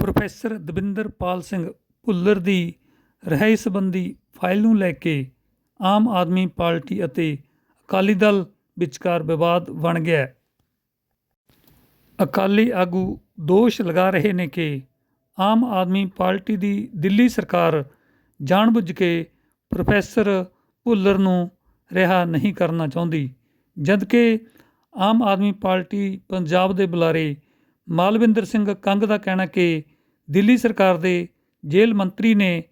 Professor Davinderpal Singh Bhullar ਦੀ ਰਿਹਾਈ ਸੰਬੰਧੀ ਫਾਈਲ ਨੂੰ ਲੈ ਕੇ ਆਮ ਆਦਮੀ ਪਾਰਟੀ ਅਤੇ ਅਕਾਲੀ ਦਲ ਵਿਚਕਾਰ ਵਿਵਾਦ ਬਣ ਗਿਆ ਅਕਾਲੀ ਆਗੂ ਦੋਸ਼ ਲਗਾ ਰਹੇ ਨੇ ਕਿ ਆਮ ਆਦਮੀ ਪਾਰਟੀ ਦੀ ਦਿੱਲੀ ਸਰਕਾਰ ਜਾਣਬੁੱਝ ਕੇ ਪ੍ਰੋਫੈਸਰ ਭੁੱਲਰ ਨੂੰ ਰਿਹਾ ਨਹੀਂ ਕਰਨਾ ਚਾਹੁੰਦੀ, ਜਦਕਿ ਆਮ ਆਦਮੀ ਪਾਰਟੀ ਪੰਜਾਬ ਦੇ ਬੁਲਾਰੇ ਮਾਲਵਿੰਦਰ ਸਿੰਘ ਕੰਗ ਦਾ ਕਹਿਣਾ ਕਿ ਦਿੱਲੀ ਸਰਕਾਰ ਦੇ ਜੇਲ੍ਹ ਮੰਤਰੀ ਨੇ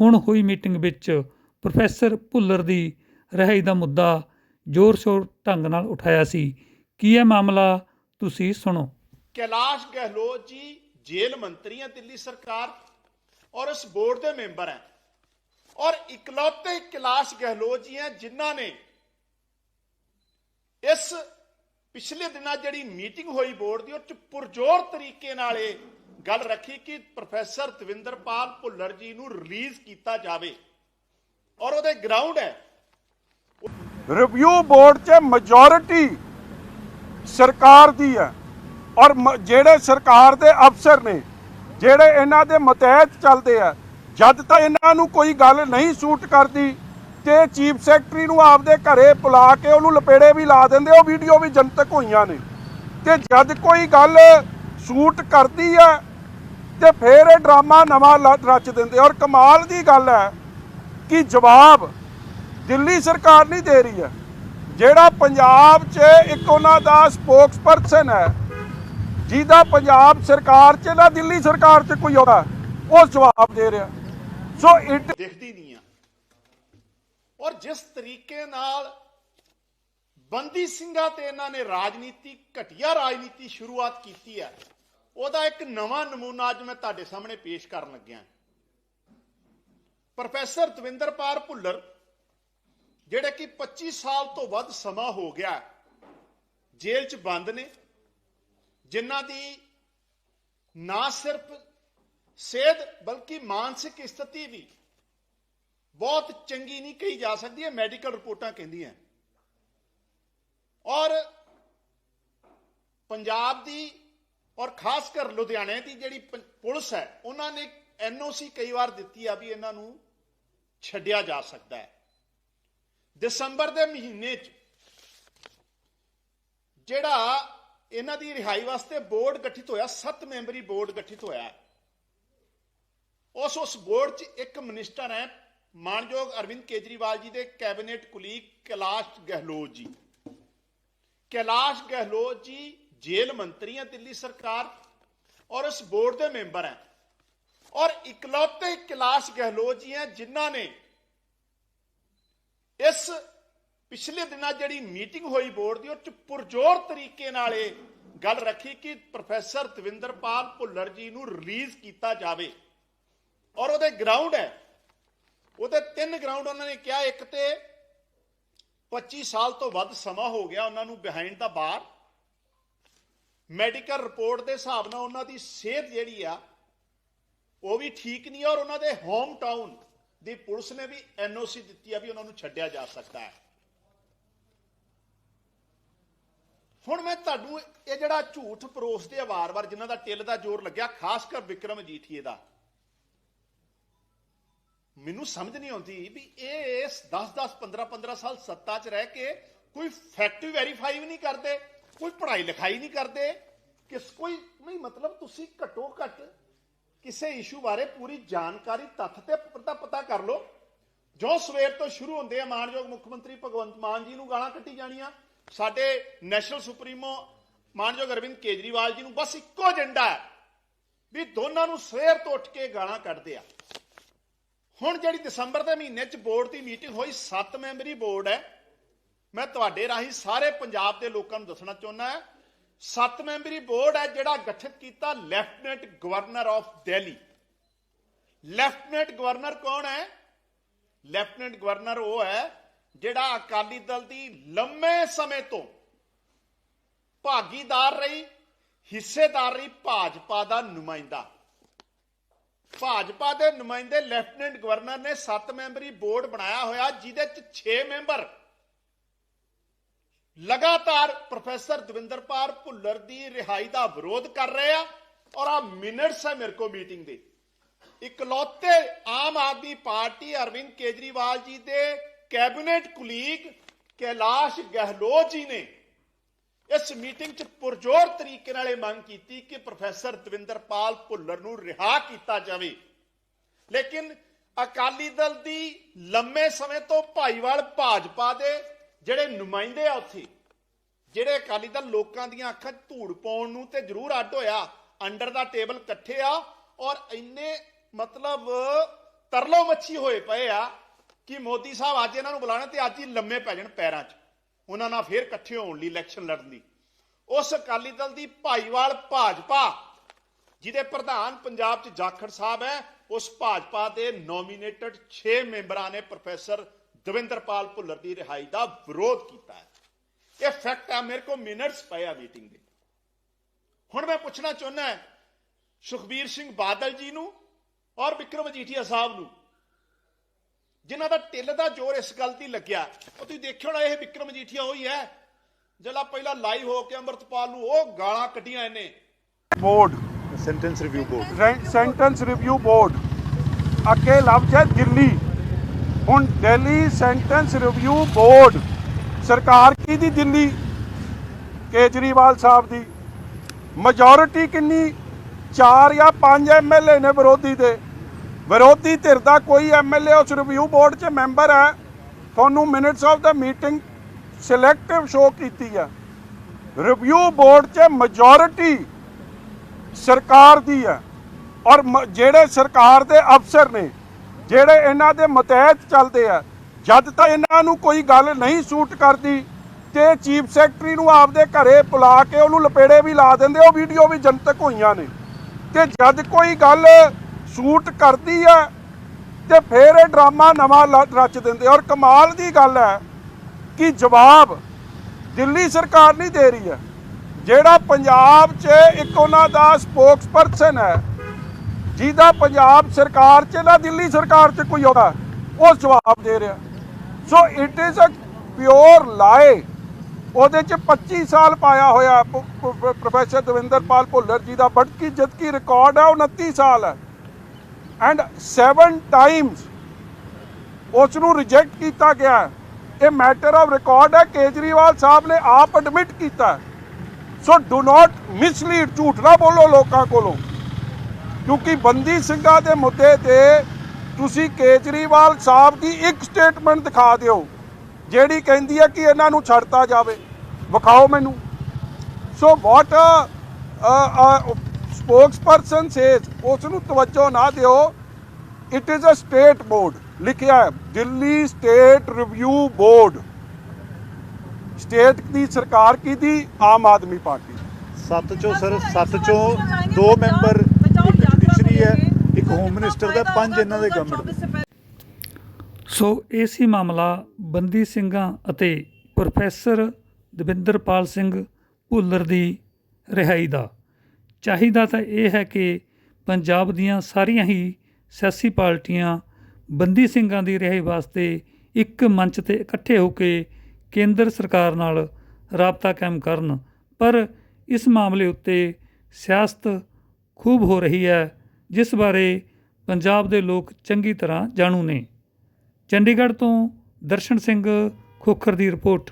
ਹੁਣ ਹੋਈ ਮੀਟਿੰਗ ਵਿੱਚ ਪ੍ਰੋਫੈਸਰ ਭੁੱਲਰ ਦੀ ਰਹਿਾਈ ਦਾ ਮੁੱਦਾ ਜ਼ੋਰ-ਸ਼ੋਰ ਢੰਗ ਨਾਲ ਉਠਾਇਆ ਸੀ। ਕੀ ਇਹ ਮਾਮਲਾ ਤੁਸੀਂ ਸੁਣੋ? ਕੈਲਾਸ਼ ਗਹਿਲੋਤ ਜੀ ਜੇਲ੍ਹ ਮੰਤਰੀ ਹੈ ਦਿੱਲੀ ਸਰਕਾਰ ਔਰ ਇਸ ਬੋਰਡ ਦੇ ਮੈਂਬਰ ਹੈ। ਔਰ ਇਕਲੌਤੇ ਕੈਲਾਸ਼ ਗਹਿਲੋਤ ਜੀ ਹੈ ਜਿਨ੍ਹਾਂ ਨੇ ਇਸ ਪਿਛਲੇ ਦਿਨਾਂ ਜਿਹੜੀ ਮੀਟਿੰਗ ਹੋਈ ਬੋਰਡ ਦੀ, ਉਹ ਚ ਪੁਰਜੋਰ ਤਰੀਕੇ ਨਾਲ ਇਹ ਗੱਲ ਰੱਖੀ ਕਿ ਪ੍ਰੋਫੈਸਰ ਦਵਿੰਦਰਪਾਲ ਭੁੱਲਰ ਜੀ ਨੂੰ ਰਿਲੀਜ਼ ਕੀਤਾ ਜਾਵੇ। ਔਰ ਉਹਦੇ ਗਰਾਊਂਡ ਹੈ। ਰਿਵਿਊ ਬੋਰਡ 'ਚ ਮੈਜੋਰਿਟੀ ਸਰਕਾਰ ਦੀ ਹੈ। ਔਰ ਜਿਹੜੇ ਸਰਕਾਰ ਦੇ ਅਫਸਰ ਨੇ, ਜਿਹੜੇ ਇਹਨਾਂ ਦੇ ਮਤਹਿਤ ਚੱਲਦੇ ਆ, ਜਦ ਤੱਕ ਇਹਨਾਂ ਨੂੰ ਕੋਈ ਗੱਲ ਨਹੀਂ ਸੂਟ ਕਰਦੀ ਤੇ ਚੀਫ ਸੈਕਟਰੀ ਨੂੰ ਆਪਦੇ ਘਰੇ ਬੁਲਾ ਕੇ ਉਹਨੂੰ ਲਪੇੜੇ ਵੀ ਲਾ ਦਿੰਦੇ, ਉਹ ਵੀਡੀਓ ਵੀ ਜਨਤਕ ਹੋਈਆਂ ਨੇ। ਤੇ ਜਦ ਕੋਈ ਗੱਲ ਸੂਟ ਕਰਦੀ ਹੈ, ਤੇ ਫਿਰ ਇਹ ਡਰਾਮਾ ਨਵਾਂ ਰਚ ਦਿੰਦੇ। ਔਰ ਕਮਾਲ ਦੀ ਗੱਲ ਹੈ ਕਿ ਜਵਾਬ ਦਿੱਲੀ ਸਰਕਾਰ ਨਹੀਂ ਦੇ ਰਹੀ ਹੈ। ਜਿਹੜਾ ਪੰਜਾਬ 'ਚ ਇੱਕ ਉਹਨਾਂ ਦਾ ਸਪੋਕਸਪਰਸਨ ਹੈ, ਜਿਹਦਾ ਪੰਜਾਬ ਸਰਕਾਰ 'ਚ ਨਾ ਦਿੱਲੀ ਸਰਕਾਰ 'ਚ ਕੋਈ ਆਉਂਦਾ, ਉਹ ਜਵਾਬ ਦੇ ਰਿਹਾ। ਸੋ ਇਟ ਦਿਖਦੀ ਨਹੀਂ ਆ। ਔਰ ਜਿਸ ਤਰੀਕੇ ਨਾਲ ਬੰਦੀ ਸਿੰਘਾਂ ਤੇ ਇਹਨਾਂ ਨੇ ਰਾਜਨੀਤੀ, ਘਟੀਆ ਰਾਜਨੀਤੀ ਸ਼ੁਰੂਆਤ ਕੀਤੀ ਹੈ, ਉਹਦਾ ਇੱਕ ਨਵਾਂ ਨਮੂਨਾ ਅੱਜ ਮੈਂ ਤੁਹਾਡੇ ਸਾਹਮਣੇ ਪੇਸ਼ ਕਰਨ ਲੱਗਿਆ। ਪ੍ਰੋਫੈਸਰ ਦਵਿੰਦਰਪਾਲ ਭੁੱਲਰ, ਜਿਹੜੇ ਕਿ 25 ਸਾਲ ਤੋਂ ਵੱਧ ਸਮਾਂ ਹੋ ਗਿਆ ਜੇਲ੍ਹ 'ਚ ਬੰਦ ਨੇ, ਜਿਨ੍ਹਾਂ ਦੀ ਨਾ ਸਿਰਫ ਸਿਹਤ ਬਲਕਿ ਮਾਨਸਿਕ ਸਥਿਤੀ ਵੀ ਬਹੁਤ ਚੰਗੀ ਨਹੀਂ ਕਹੀ ਜਾ ਸਕਦੀ ਹੈ ਮੈਡੀਕਲ ਰਿਪੋਰਟਾਂ ਕਹਿੰਦੀਆਂ ਔਰ ਪੰਜਾਬ ਦੀ ਔਰ ਖਾਸ ਕਰ ਲੁਧਿਆਣੇ ਦੀ ਜਿਹੜੀ ਪੁਲਿਸ ਹੈ, ਉਹਨਾਂ ਨੇ ਐਨਓਸੀ ਕਈ ਵਾਰ ਦਿੱਤੀ ਆ ਵੀ ਇਹਨਾਂ ਨੂੰ ਛੱਡਿਆ ਜਾ ਸਕਦਾ ਹੈ। ਦਸੰਬਰ ਦੇ ਮਹੀਨੇ 'ਚ ਜਿਹੜਾ ਇਹਨਾਂ ਦੀ ਰਿਹਾਈ ਵਾਸਤੇ ਬੋਰਡ ਗਠਿਤ ਹੋਇਆ 7 ਮੈਂਬਰੀ ਬੋਰਡ ਗਠਿਤ ਹੋਇਆ ਉਸ ਉਸ ਬੋਰਡ 'ਚ ਇੱਕ ਮਿਨਿਸਟਰ ਹੈ ਮਾਨਯੋਗ ਅਰਵਿੰਦ ਕੇਜਰੀਵਾਲ ਜੀ ਦੇ ਕੈਬਨਿਟ ਕੁਲੀਗ ਕੈਲਾਸ਼ ਗਹਿਲੋਤ ਜੀ। ਕੈਲਾਸ਼ ਗਹਿਲੋਤ ਜੀ ਜੇਲ੍ਹ ਮੰਤਰੀ ਹੈ ਦਿੱਲੀ ਸਰਕਾਰ ਔਰ ਇਸ ਬੋਰਡ ਦੇ ਮੈਂਬਰ ਹੈ ਔਰ ਇਕਲੌਤੇ ਕੈਲਾਸ਼ ਗਹਿਲੋਤ ਜੀ ਹੈ ਜਿਨ੍ਹਾਂ ਨੇ ਇਸ ਪਿਛਲੇ ਦਿਨਾਂ ਜਿਹੜੀ ਮੀਟਿੰਗ ਹੋਈ ਬੋਰਡ ਦੀ, ਉਹ ਚ ਪੁਰਜੋਰ ਤਰੀਕੇ ਨਾਲ ਇਹ ਗੱਲ ਰੱਖੀ ਕਿ ਪ੍ਰੋਫੈਸਰ ਦਵਿੰਦਰਪਾਲ ਭੁੱਲਰ ਜੀ ਨੂੰ ਰਿਲੀਜ਼ ਕੀਤਾ ਜਾਵੇ। ਔਰ ਉਹਦੇ ਗਰਾਊਂਡ ਹੈ। ਉਹਦੇ ਤਿੰਨ ਗਰਾਊਂਡ ਉਹਨਾਂ ਨੇ ਕਿਹਾ, ਇੱਕ ਤੇ 25 ਸਾਲ ਤੋਂ ਵੱਧ ਸਮਾਂ ਹੋ ਗਿਆ ਉਹਨਾਂ ਨੂੰ ਬਿਹਾਈਂਡ ਦਾ ਬਾਰ ਮੈਡੀਕਲ ਰਿਪੋਰਟ ਦੇ ਹਿਸਾਬ ਨਾਲ ਉਹਨਾਂ ਦੀ ਸਿਹਤ ਜਿਹੜੀ ਆ, ਉਹ ਵੀ ਠੀਕ ਨਹੀਂ ਔਰ ਉਹਨਾਂ ਦੇ ਹੋਮ ਟਾਊਨ ਦੀ ਪੁਲਿਸ ਨੇ ਵੀ ਐਨਓਸੀ ਦਿੱਤੀ ਆ ਵੀ ਉਹਨਾਂ ਨੂੰ ਛੱਡਿਆ ਜਾ ਸਕਦਾ ਹੈ। ਹੁਣ ਮੈਂ ਤੁਹਾਨੂੰ ਇਹ ਜਿਹੜਾ ਝੂਠ ਪਰੋਸਦੇ ਆ ਵਾਰ-ਵਾਰ ਜਿਨ੍ਹਾਂ ਦਾ ਟਿੱਲ ਦਾ ਜ਼ੋਰ ਲੱਗਿਆ, ਖਾਸ ਕਰ ਵਿਕਰਮ ਜੀਠੀਏ ਦਾ ਮੈਨੂੰ ਸਮਝ ਨਹੀਂ ਆਉਂਦੀ ਵੀ ਇਹ ਇਸ 10-10 15-15 ਸਾਲ ਸੱਤਾ 'ਚ ਰਹਿ ਕੇ ਕੋਈ ਫੈਕਟ ਵੈਰੀਫਾਈ ਵੀ ਨਹੀਂ ਕਰਦੇ, ਕੋਈ ਪੜ੍ਹਾਈ ਲਿਖਾਈ ਨਹੀਂ ਕਰਦੇ, ਕਿਸ ਕੋਈ ਨਹੀਂ, ਮਤਲਬ ਤੁਸੀਂ ਘੱਟੋ ਘੱਟ ਕਿਸੇ ਇਸ਼ੂ ਬਾਰੇ ਪੂਰੀ ਜਾਣਕਾਰੀ ਤੱਥ ਤੇ ਪਤਾ ਪਤਾ ਕਰ ਲਓ। ਜੋ ਸਵੇਰ ਤੋਂ ਸ਼ੁਰੂ ਹੁੰਦੇ ਆ ਮਾਨਯੋਗ ਮੁੱਖ ਮੰਤਰੀ ਭਗਵੰਤ ਮਾਨ ਜੀ ਨੂੰ ਗਾਲਾਂ ਕੱਢੀ ਜਾਣੀਆਂ। ਸਾਡੇ ਨੈਸ਼ਨਲ ਸੁਪਰੀਮੋ ਮਾਨਯੋਗ ਅਰਵਿੰਦ ਕੇਜਰੀਵਾਲ ਜੀ ਨੂੰ ਬਸ ਇੱਕੋ ਏਜੰਡਾ ਹੈ ਵੀ ਦੋਨਾਂ ਨੂੰ ਸਵੇਰ ਤੋਂ ਉੱਠ ਕੇ ਗਾਲਾਂ ਕੱਢਦੇ ਆ। ਹੁਣ ਜਿਹੜੀ ਦਸੰਬਰ ਦੇ ਮਹੀਨੇ 'ਚ ਬੋਰਡ ਦੀ ਮੀਟਿੰਗ ਹੋਈ 7 ਮੈਂਬਰੀ ਬੋਰਡ ਹੈ। ਮੈਂ ਤੁਹਾਡੇ ਰਾਹੀਂ ਸਾਰੇ ਪੰਜਾਬ ਦੇ ਲੋਕਾਂ ਨੂੰ ਦੱਸਣਾ ਚਾਹੁੰਦਾ ਹਾਂ 7 ਮੈਂਬਰੀ ਬੋਰਡ ਹੈ ਜਿਹੜਾ ਗਠਿਤ ਕੀਤਾ lieutenant governor of Delhi. Lieutenant governor ਕੌਣ ਹੈ? ਲੈਫਟੀਨੈਂਟ ਗਵਰਨਰ ਉਹ ਹੈ ਜਿਹੜਾ ਅਕਾਲੀ ਦਲ ਦੀ ਲੰਮੇ ਸਮੇਂ ਤੋਂ ਭਾਗੀਦਾਰ ਰਹੀ, ਹਿੱਸੇਦਾਰ ਰਹੀ, ਭਾਜਪਾ ਦਾ ਨੁਮਾਇੰਦਾ। ਭਾਜਪਾ ਦੇ ਨੁਮਾਇੰਦੇ ਲੈਫਟੀਨੈਂਟ ਗਵਰਨਰ ਨੇ 7 ਮੈਂਬਰੀ ਬੋਰਡ ਬਣਾਇਆ ਹੋਇਆ, ਜਿਹਦੇ ਚ 6 ਮੈਂਬਰ ਲਗਾਤਾਰ ਪ੍ਰੋਫੈਸਰ ਦਵਿੰਦਰਪਾਲ ਭੁੱਲਰ ਦੀ ਰਿਹਾਈ ਦਾ ਵਿਰੋਧ ਕਰ ਰਹੇ ਆ ਔਰ ਆ ਮਿੰਟਸ ਹੈ ਮੇਰੇ ਕੋ ਮੀਟਿੰਗ ਦੇ। ਇਕਲੌਤੇ ਆਮ ਆਦਮੀ ਪਾਰਟੀ ਅਰਵਿੰਦ ਕੇਜਰੀਵਾਲ ਜੀ ਦੇ ਕੈਬਨਿਟ ਕੁਲੀਗ ਕੈਲਾਸ਼ ਗਹਿਲੋਤ ਜੀ ਨੇ ਇਸ ਮੀਟਿੰਗ 'ਚ ਪੁਰਜੋਰ ਤਰੀਕੇ ਨਾਲ ਇਹ ਮੰਗ ਕੀਤੀ ਕਿ ਪ੍ਰੋਫੈਸਰ ਦਵਿੰਦਰਪਾਲ ਭੁੱਲਰ ਨੂੰ ਰਿਹਾ ਕੀਤਾ ਜਾਵੇ। ਲੇਕਿਨ ਅਕਾਲੀ ਦਲ ਦੀ ਲੰਮੇ ਸਮੇਂ ਤੋਂ ਭਾਈਵਾਲ ਭਾਜਪਾ ਦੇ ਜਿਹੜੇ ਨੁਮਾਇੰਦੇ ਆ ਉੱਥੇ, ਜਿਹੜੇ ਅਕਾਲੀ ਦਲ ਲੋਕਾਂ ਦੀਆਂ ਅੱਖਾਂ 'ਚ ਧੂੜ ਪਾਉਣ ਨੂੰ ਤੇ ਜ਼ਰੂਰ ਅੱਡ ਹੋਇਆ, ਅੰਡਰ ਦਾ ਟੇਬਲ ਇਕੱਠੇ ਆ ਔਰ ਇੰਨੇ ਮਤਲਬ ਤਰਲੋ ਮੱਛੀ ਹੋਏ ਪਏ ਆ ਕਿ ਮੋਦੀ ਸਾਹਿਬ ਅੱਜ ਇਹਨਾਂ ਨੂੰ ਬੁਲਾਣਾ ਤੇ ਅੱਜ ਹੀ ਲੰਮੇ ਪੈ ਜਾਣ ਪੈਰਾਂ 'ਚ। ਉਹਨਾਂ ਨਾਲ ਫੇਰ ਇਕੱਠੇ ਹੋਣ ਲਈ ਇਲੈਕਸ਼ਨ ਲੜਨ ਲਈ। ਉਸ ਅਕਾਲੀ ਦਲ ਦੀ ਭਾਈਵਾਲ ਭਾਜਪਾ, ਜਿਹਦੇ ਪ੍ਰਧਾਨ ਪੰਜਾਬ 'ਚ ਜਾਖੜ ਸਾਹਿਬ ਹੈ, ਉਸ ਭਾਜਪਾ ਦੇ ਨੋਮੀਨੇਟਡ 6 ਮੈਂਬਰਾਂ ਨੇ ਪ੍ਰੋਫੈਸਰ ਦਵਿੰਦਰਪਾਲ ਭੁੱਲਰ ਦੀ ਰਿਹਾਈ ਦਾ ਵਿਰੋਧ ਕੀਤਾ ਹੈ। ਇਹ ਫੈਕਟ ਆ, ਮੇਰੇ ਕੋ ਮਿੰਟਸ ਪਏ ਆ ਮੀਟਿੰਗ ਦੇ। ਹੁਣ ਮੈਂ ਪੁੱਛਣਾ ਚਾਹੁੰਦਾ ਸੁਖਬੀਰ ਸਿੰਘ ਬਾਦਲ ਜੀ ਨੂੰ ਔਰ ਵਿਕਰਮ ਮਜੀਠੀਆ ਸਾਹਿਬ ਨੂੰ ਜਿਨ੍ਹਾਂ ਦਾ ਟਿੱਲ ਦਾ ਜ਼ੋਰ ਇਸ ਗੱਲ ਦੀ ਲੱਗਿਆ। ਉਹ ਤੁਸੀਂ ਦੇਖਿਓ ਨਾ ਇਹ ਵਿਕਰਮ ਉਹੀ ਹੈ। ਜਿਹੜਾ ਪਹਿਲਾਂ ਲਾਈਵ ਹੋ ਕੇ ਅੰਮ੍ਰਿਤਪਾਲ ਨੂੰ ਉਹ ਗਾਲਾਂ ਕੱਢੀਆਂ ਇਹਨੇ। Board sentence review board sentence review board ਅੱਗੇ ਲਫ਼ਜ਼ ਹੈ ਦਿੱਲੀ ਹੁਣ ਦਿੱਲੀ ਸੈਂਟੈਂਸ ਰਿਵਿਊ ਬੋਰਡ ਸਰਕਾਰ ਕੀ ਦੀ ਦਿੱਲੀ? ਕੇਜਰੀਵਾਲ ਸਾਹਿਬ ਦੀ। ਮੈਜੋਰਿਟੀ ਕਿੰਨੀ? 4 ਜਾਂ 5 ਐਮਐਲਏ ਨੇ ਵਿਰੋਧੀ ਦੇ। ਵਿਰੋਧੀ ਧਿਰ ਦਾ ਕੋਈ ਐਮਐਲਏ ਉਸ ਰਿਵਿਊ ਬੋਰਡ 'ਚ ਮੈਂਬਰ ਹੈ। ਤੁਹਾਨੂੰ ਮਿੰਟਸ ਆਫ ਦਾ ਮੀਟਿੰਗ ਸਿਲੈਕਟਿਵ ਸ਼ੋ ਕੀਤੀ ਹੈ। ਰਿਵਿਊ ਬੋਰਡ 'ਚ ਮੈਜੋਰਿਟੀ ਸਰਕਾਰ ਦੀ ਹੈ। ਔਰ ਜਿਹੜੇ ਸਰਕਾਰ ਦੇ ਅਫਸਰ ਨੇ, ਜਿਹੜੇ ਇਹਨਾਂ ਦੇ ਮਤਹਿਤ ਚੱਲਦੇ ਆ, ਜਦ ਤੱਕ ਇਹਨਾਂ ਨੂੰ ਕੋਈ ਗੱਲ ਨਹੀਂ ਸੂਟ ਕਰਦੀ, ਤੇ ਚੀਫ ਸੈਕਟਰੀ ਨੂੰ ਆਪਦੇ ਘਰੇ ਬੁਲਾ ਕੇ ਉਹਨੂੰ ਲਪੇੜੇ ਵੀ ਲਾ ਦਿੰਦੇ, ਉਹ ਵੀਡੀਓ ਵੀ ਜਨਤਕ ਹੋਈਆਂ ਨੇ। ਤੇ ਜਦ ਕੋਈ ਗੱਲ ਸੂਟ ਕਰਦੀ ਹੈ ਤੇ ਫਿਰ ਇਹ ਡਰਾਮਾ ਨਵਾਂ ਲ- ਰਚ ਦਿੰਦੇ ਔਰ ਕਮਾਲ ਦੀ ਗੱਲ ਹੈ ਕਿ ਜਵਾਬ ਦਿੱਲੀ ਸਰਕਾਰ ਨਹੀਂ ਦੇ ਰਹੀ ਹੈ। ਜਿਹੜਾ ਪੰਜਾਬ 'ਚ ਇੱਕ ਉਹਨਾਂ ਦਾ ਸਪੋਕਸਪਰਸਨ ਹੈ, ਜਿਹਦਾ ਪੰਜਾਬ ਸਰਕਾਰ 'ਚ ਨਾ ਦਿੱਲੀ ਸਰਕਾਰ 'ਚ ਕੋਈ ਆਉਂਦਾ, ਉਹ ਜਵਾਬ ਦੇ ਰਿਹਾ। So it is a pure lie ਉਹਦੇ 'ਚ 25 ਸਾਲ ਪਾਇਆ ਹੋਇਆ ਪ- ਪ- ਪ੍ਰੋਫੈਸਰ ਦਵਿੰਦਰਪਾਲ ਭੁੱਲਰ ਜੀ ਦਾ, ਬੜਕੀ ਜਦਕਿ ਰਿਕਾਰਡ ਹੈ ਉਹ 29 ਸਾਲ ਹੈ। ਐਂਡ 7 ਟਾਈਮਸ ਉਸ ਨੂੰ ਰਿਜੈਕਟ ਕੀਤਾ ਗਿਆ ਇਹ ਮੈਟਰ ਆਫ ਰਿਕਾਰਡ ਹੈ। ਕੇਜਰੀਵਾਲ ਸਾਹਿਬ ਨੇ ਆਪ ਐਡਮਿਟ ਕੀਤਾ ਸੋ ਡੂ ਨਾਟ ਮਿਸਲੀਡ ਝੂਠ ਨਾ ਬੋਲੋ ਲੋਕਾਂ ਕੋਲੋਂ। ਕਿਉਂਕਿ ਬੰਦੀ ਸਿੰਘਾਂ ਦੇ ਮੁੱਦੇ ਤੇ ਤੁਸੀਂ ਕੇਜਰੀਵਾਲ ਸਾਹਿਬ ਦੀ ਇੱਕ ਸਟੇਟਮੈਂਟ ਦਿਖਾ ਦਿਓ, ਜਿਹੜੀ ਕਹਿੰਦੀ ਹੈ ਕਿ ਇਹਨਾਂ ਨੂੰ ਛੱਡਤਾ ਜਾਵੇ। ਵਿਖਾਓ ਮੈਨੂੰ। ਸੋ ਵਾਟ ਸਪੋਕਸਪਰਸਨ ਸੇਜ਼ ਉਸ ਨੂੰ ਤਵੱਜੋ ਨਾ ਦਿਓ। It is a state board ਲਿਖਿਆ ਹੈ Delhi state review board state ਦੀ ਸਰਕਾਰ ਕੀ ਦੀ ਆਮ ਆਦਮੀ ਪਾਰਟੀ। ਸੱਤ ਚੋਂ ਸਰ ਸੱਤ ਚੋਂ ਦੋ ਮੈਂਬਰ ਇੱਕ ਜੁਡੀਸ਼ਰੀ ਹੈ ਇੱਕ ਹੋਮ ਮਿਨਿਸਟਰ ਦਾ ਪੰਜ ਇਹਨਾਂ ਦੇ ਗਵਰਨਮੈਂਟ ਸੋ ਇਹ ਸੀ ਮਾਮਲਾ ਬੰਦੀ ਸਿੰਘਾਂ ਅਤੇ ਪ੍ਰੋਫੈਸਰ ਦਵਿੰਦਰਪਾਲ ਸਿੰਘ ਭੁੱਲਰ ਦੀ ਰਿਹਾਈ ਦਾ। ਚਾਹੀਦਾ ਤਾਂ ਇਹ ਹੈ ਕਿ ਪੰਜਾਬ ਦੀਆਂ ਸਾਰੀਆਂ ਹੀ ਸਿਆਸੀ ਪਾਰਟੀਆਂ ਬੰਦੀ ਸਿੰਘਾਂ ਦੀ ਰਿਹਾਈ ਵਾਸਤੇ ਇੱਕ ਮੰਚ ਤੇ ਇਕੱਠੇ ਹੋ ਕੇ ਕੇਂਦਰ ਸਰਕਾਰ ਨਾਲ ਰਾਬਤਾ ਕਾਇਮ ਕਰਨ। ਪਰ ਇਸ ਮਾਮਲੇ ਉੱਤੇ ਸਿਆਸਤ ਖੂਬ ਹੋ ਰਹੀ ਹੈ, ਜਿਸ ਬਾਰੇ ਪੰਜਾਬ ਦੇ ਲੋਕ ਚੰਗੀ ਤਰ੍ਹਾਂ ਜਾਣੂ ਨੇ। ਚੰਡੀਗੜ੍ਹ ਤੋਂ ਦਰਸ਼ਨ ਸਿੰਘ ਖੋਖਰ ਦੀ ਰਿਪੋਰਟ।